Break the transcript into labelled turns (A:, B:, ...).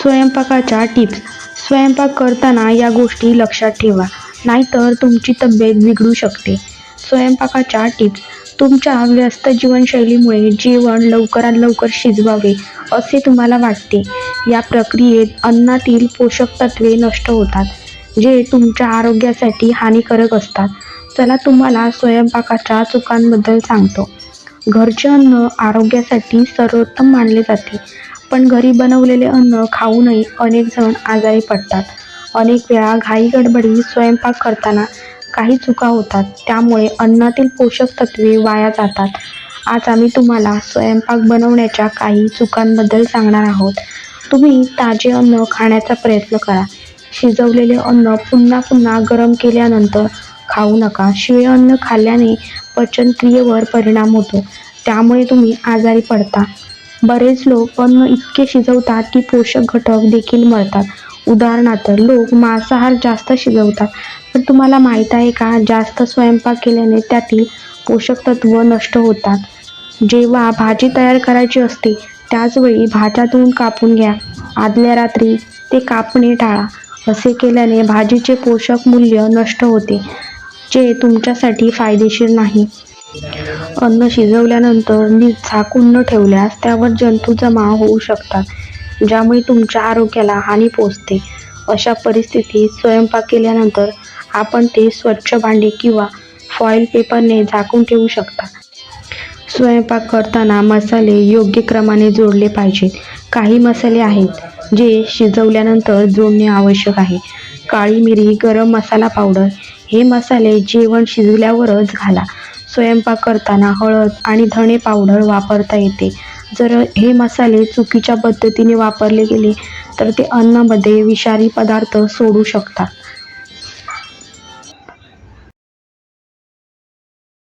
A: स्वयंपाकाच्या टिप्स. स्वयंपाक करताना या गोष्टी लक्षात ठेवा नाहीतर तुमची तब्येत बिघडू शकते. स्वयंपाकाच्या टिप्स. तुमच्या व्यस्त जीवनशैलीमुळे जेवण लवकरात लवकर शिजवावे असे तुम्हाला वाटते. या प्रक्रियेत अन्नातील पोषक तत्वे नष्ट होतात जे तुमच्या आरोग्यासाठी हानिकारक असतात. चला तुम्हाला स्वयंपाकाच्या चुकांबद्दल सांगतो. घरचे अन्न आरोग्यासाठी सर्वोत्तम मानले जाते. पण घरी बनवलेले अन्न खाऊनही अनेक जण आजारी पडतात. अनेक वेळा घाई गडबडी स्वयंपाक करताना काही चुका होतात. त्यामुळे अन्नातील पोषक तत्वे वाया जातात. आज आम्ही तुम्हाला स्वयंपाक बनवण्याच्या काही चुकांबद्दल सांगणार आहोत. तुम्ही ताजे अन्न खाण्याचा प्रयत्न करा. शिजवलेले अन्न पुन्हा पुन्हा गरम केल्यानंतर खाऊ नका. शिळे अन्न खाल्ल्याने पचनक्रियेवर परिणाम होतो. त्यामुळे तुम्ही आजारी पडता. बरेच लोक अन्न इतके शिजवतात की पोषक घटक देखील मरतात उदाहरणार्थ लोक मांसाहार जास्त शिजवतात. पण तुम्हाला माहीत आहे का जास्त स्वयंपाक केल्याने त्यातील पोषक तत्व नष्ट होतात. जेव्हा भाजी तयार करायची असते त्याचवेळी भाज्या धुवून कापून घ्या. आदल्या रात्री ते कापणे टाळा. असे केल्याने भाजीचे पोषक मूल्य नष्ट होते जे तुमच्यासाठी फायदेशीर नाही. अन्न शिजवल्यानंतर नीट झाकून न ठेवल्यास त्यावर जंतू जमा होऊ शकतात ज्यामुळे तुमच्या आरोग्याला हानी पोचते अशा परिस्थितीत स्वयंपाक केल्यानंतर आपण ते स्वच्छ भांडे किंवा फॉईल पेपरने झाकून ठेवू शकता. स्वयंपाक करताना मसाले योग्य क्रमाने जोडले पाहिजेत. काही मसाले आहेत जे शिजवल्यानंतर जोडणे आवश्यक आहे. काळी मिरी गरम मसाला पावडर हे मसाले जेवण शिजल्यावरच घाला. स्वयंपाक करताना हळद आणि धणे पावडर वापरता येते. जर हे मसाले चुकीच्या पद्धतीने वापरले गेले तर ते अन्नामध्ये विषारी पदार्थ सोडू शकतात.